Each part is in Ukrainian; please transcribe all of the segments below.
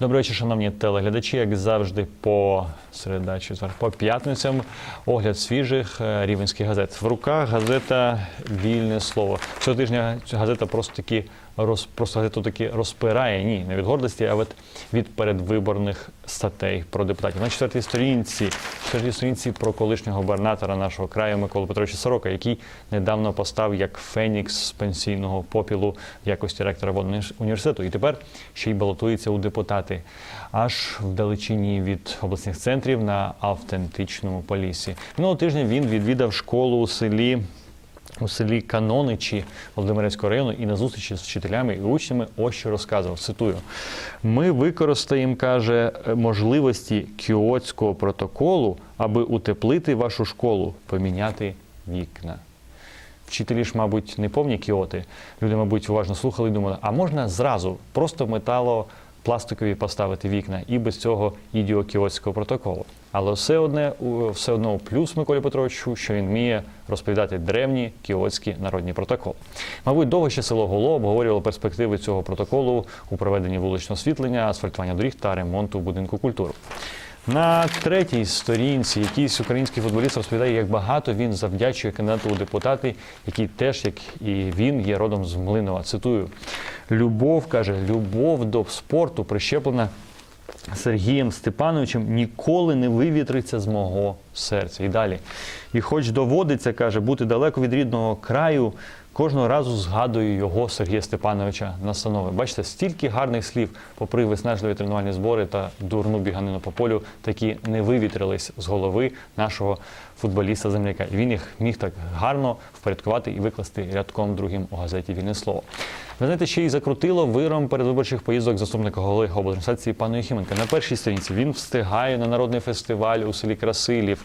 Добрий вечір, шановні телеглядачі. Як завжди, по середа, четвер, по п'ятницям огляд свіжих е, рівенських газет. В руках газета Вільне слово. Цього тижня газета просто таки роз, просто газету таки розпирає. Ні, не від гордості, а від, від передвиборних статей про депутатів. На четвертій сторінці, четвертій сторінці про колишнього губернатора нашого краю Миколу Петровича Сорока, який недавно постав як Фенікс з пенсійного попілу в якості ректора водного університету. І тепер ще й балотується у депутати аж вдалечині від обласних центрів на автентичному полісі. Минулого тижня він відвідав школу у селі. У селі Каноничі Володимирецького району і на зустрічі з вчителями і учнями ось що розказував. Цитую: ми використаємо, каже, можливості кіотського протоколу, аби утеплити вашу школу, поміняти вікна. Вчителі ж, мабуть, не повні кіоти. Люди, мабуть, уважно слухали і думали, а можна зразу просто метало пластикові поставити вікна і без цього ідіокіотського протоколу. Але все одне все одно плюс Миколі Петровичу, що він вміє розповідати древні кіотські народні протоколи. Мабуть, довго ще село Голо обговорювало перспективи цього протоколу у проведенні вуличного освітлення, асфальтування доріг та ремонту будинку культури. На третій сторінці якийсь український футболіст розповідає, як багато він завдячує кандидату у депутати, який теж, як і він, є родом з Млинова. Цитую: любов каже, любов до спорту прищеплена Сергієм Степановичем ніколи не вивітриться з мого серця. І далі. І хоч доводиться, каже, бути далеко від рідного краю, кожного разу згадую його Сергія Степановича настанови. Бачите, стільки гарних слів, попри виснажливі тренувальні збори та дурну біганину по полю, такі не вивітрились з голови нашого футболіста земляка. І він їх міг так гарно впорядкувати і викласти рядком другим у газеті Вільне слово. Ви знаєте, ще й закрутило виром передвиборчих поїздок заступника голови облдержадміністрації пана Єхименка. На першій сторінці він встигає на народний фестиваль у селі Красилів,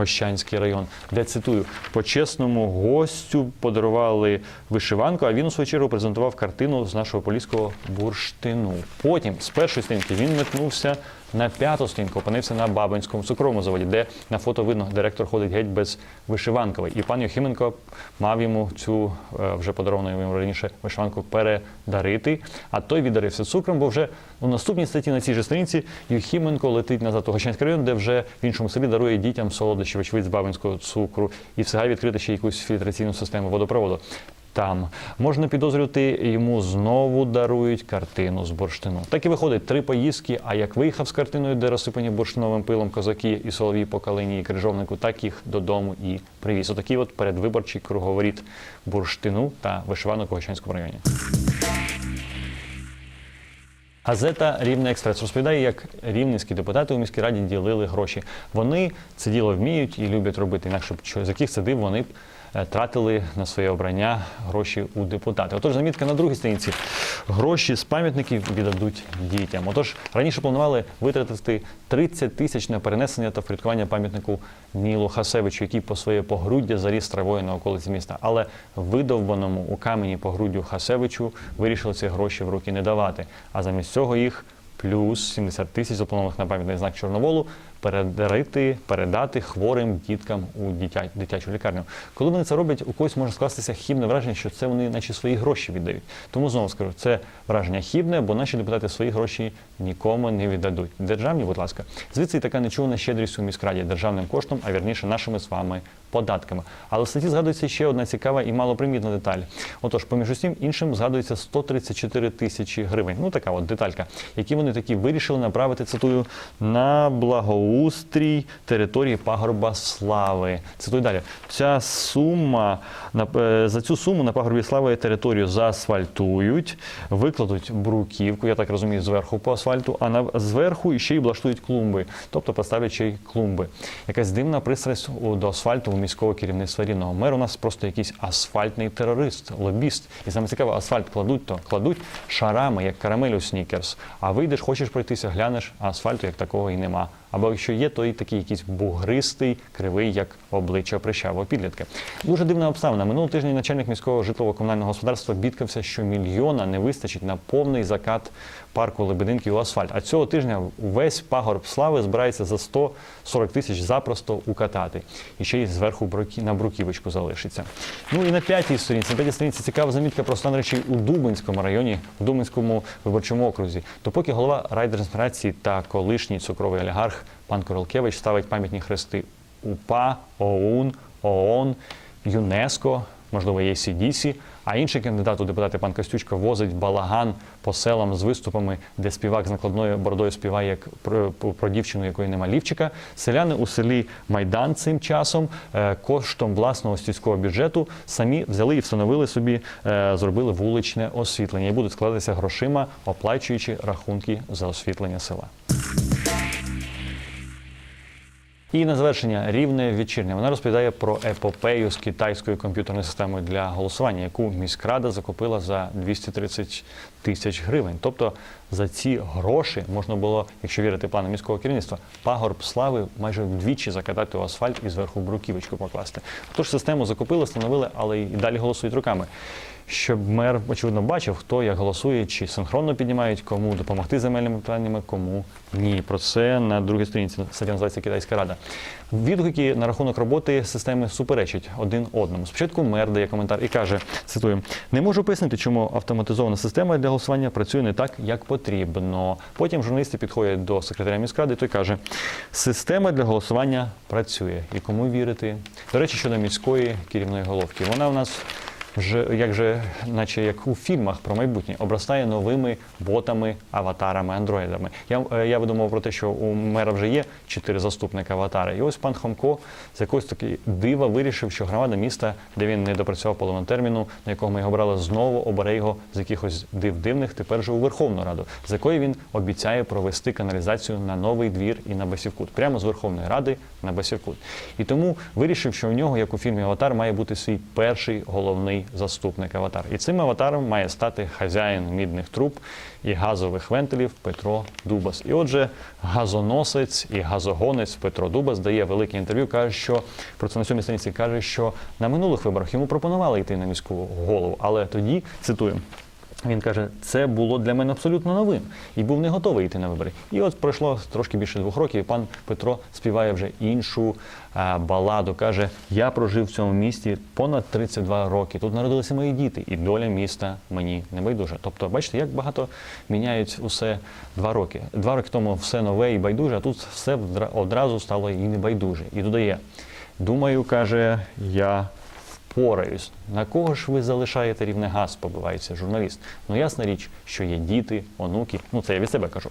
Гощанський район, де цитую, почесному гостю подарували вишиванку, а він у свою чергу презентував картину з нашого поліського бурштину. Потім з першої сторінки він метнувся на п'яту сторінку, опинився на Бабинському цукровому заводі, де на фото видно, директор ходить геть без вишиванкової. І пан Єхименко мав йому цю е, вже подаровану йому раніше вишиванку передарити. А той віддарився цукром, бо вже у наступній статті на цій же сторінці Єхименко летить назад у Гощанський район, де вже в іншому селі дарує дітям солодощі, вочевидь, з бабинського цукру і встигає відкрити ще якусь фільтраційну систему водопроводу. Там можна підозрювати, йому знову дарують картину з бурштину. Так і виходить три поїздки. А як виїхав з картиною, де розсипані бурштиновим пилом козаки і солов'ї по калині і крижовнику, так їх додому і привіз. Отакий от передвиборчий круговоріт бурштину та вишиванок у Гощанському районі. Газета Рівне Експрес розповідає, як рівненські депутати у міській раді ділили гроші. Вони це діло вміють і люблять робити. Інакше б за яких садив вони б тратили на своє обрання гроші у депутати. Отож, замітка на другій сторінці. Гроші з пам'ятників віддадуть дітям. Отож, раніше планували витратити 30 тисяч на перенесення та впорядкування пам'ятнику Нілу Хасевичу, який по своє погруддя заріс травою на околиці міста. Але видовбаному у камені погруддю Хасевичу вирішили ці гроші в руки не давати. А замість цього їх плюс 70 тисяч запланованих на пам'ятний знак Чорноволу передарити, передати хворим діткам у дитя, дитячу лікарню. Коли вони це роблять, у когось може скластися хібне враження, що це вони наче свої гроші віддають. Тому знову скажу, це враження хібне, бо наші депутати свої гроші нікому не віддадуть. Державні, будь ласка, звідси і така нечувана щедрість у міськраді державним коштом, а вірніше нашими з вами податками. Але в статті згадується ще одна цікава і малопримітна деталь. Отож, поміж усім іншим згадується 134 тисячі гривень. Ну така от деталька, які вони такі вирішили направити, цитую, на благоустрій території пагорба слави. Цитую далі. Ця сума е, за цю суму на пагорбі слави територію заасфальтують, викладуть бруківку, я так розумію, зверху по асфальту, а на зверху ще й облаштують клумби, тобто поставлять ще й клумби. Якась дивна пристрасть до асфальту у міського керівництва рівного. Мер у нас просто якийсь асфальтний терорист, лобіст. І саме цікаво, асфальт кладуть, то кладуть шарами, як карамель у снікерс. А вийдеш, хочеш пройтися, глянеш, асфальту як такого і нема. Або якщо є, то і такий якийсь бугристий, кривий, як обличчя прищавого підлітка. Дуже дивна обставина. Минулого тижня начальник міського житлово-комунального господарства бідкався, що мільйона не вистачить на повний закат парку Лебединки у асфальт. А цього тижня весь пагорб слави збирається за 140 тисяч запросто укатати. І ще й зверху на бруківочку залишиться. Ну і на п'ятій сторінці, на п'ятій сторінці цікава замітка про стан речей у Дубинському районі, в Дубинському виборчому окрузі. То поки голова райдержадміністрації та колишній цукровий олігарх пан Королкевич ставить пам'ятні хрести УПА, ОУН, ООН, ЮНЕСКО, можливо, ЄСІДІСі, а інший кандидат у депутати пан Костючко возить балаган по селам з виступами, де співак з накладною бородою співає як про, про дівчину, якої нема лівчика. Селяни у селі Майдан цим часом е, коштом власного сільського бюджету самі взяли і встановили собі, е, зробили вуличне освітлення і будуть складатися грошима, оплачуючи рахунки за освітлення села. І на завершення рівне вечірня. Вона розповідає про епопею з китайською комп'ютерною системою для голосування, яку міськрада закупила за 230 тисяч гривень. Тобто за ці гроші можна було, якщо вірити плану міського керівництва, пагорб слави майже вдвічі закатати у асфальт і зверху бруківочку покласти. Тож систему закупили, встановили, але і далі голосують руками. Щоб мер очевидно бачив, хто як голосує, чи синхронно піднімають, кому допомогти земельними питаннями, кому ні. Про це на другій сторінці стаття називається Китайська рада. Відгуки на рахунок роботи системи суперечать один одному. Спочатку мер дає коментар і каже: цитую: не можу пояснити, чому автоматизована система для голосування працює не так, як потрібно. Потім журналісти підходять до секретаря міськради, той каже: система для голосування працює. І кому вірити? До речі, щодо міської керівної головки, вона в нас вже як же, наче як у фільмах про майбутнє, обростає новими ботами, аватарами, андроїдами. Я, е, я видумав про те, що у мера вже є чотири заступника аватари. І ось пан Хомко з якогось таки дива вирішив, що громада міста, де він не допрацював половину терміну, на якого ми його брали, знову обере його з якихось див дивних, тепер же у Верховну Раду, з якої він обіцяє провести каналізацію на новий двір і на Басівкут, прямо з Верховної Ради на Басівкут. І тому вирішив, що у нього, як у фільмі Аватар, має бути свій перший головний заступник Аватар. І цим аватаром має стати хазяїн мідних труб і газових вентилів Петро Дубас. І отже, газоносець і газогонець Петро Дубас дає велике інтерв'ю. каже, що про це на сьомій страниці каже, що на минулих виборах йому пропонували йти на міську голову, але тоді цитую. Він каже, це було для мене абсолютно новим і був не готовий йти на вибори. І от пройшло трошки більше двох років. і Пан Петро співає вже іншу а, баладу. каже: Я прожив в цьому місті понад 32 роки. Тут народилися мої діти, і доля міста мені не байдужа. Тобто, бачите, як багато міняють усе два роки. Два роки тому все нове і байдуже, а тут все одразу стало і не байдуже. І додає: думаю, каже, я впораюсь. На кого ж ви залишаєте рівне газ, побивається журналіст. Ну, ясна річ, що є діти, онуки. Ну, це я від себе кажу.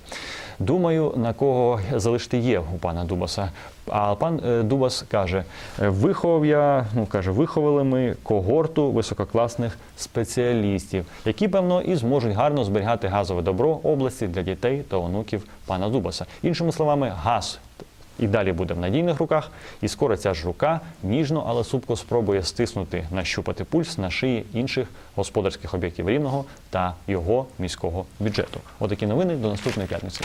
Думаю, на кого залишити є у пана Дубаса. А пан е, Дубас каже: «Е, виховав я, ну каже, виховали ми когорту висококласних спеціалістів, які, певно, і зможуть гарно зберігати газове добро області для дітей та онуків пана Дубаса. Іншими словами, газ і далі буде в надійних руках, і скоро ця ж рука ніжно, але супко спробує стиснути, нащупати пульс на шиї інших господарських об'єктів рівного та його міського бюджету. Отакі новини до наступної п'ятниці.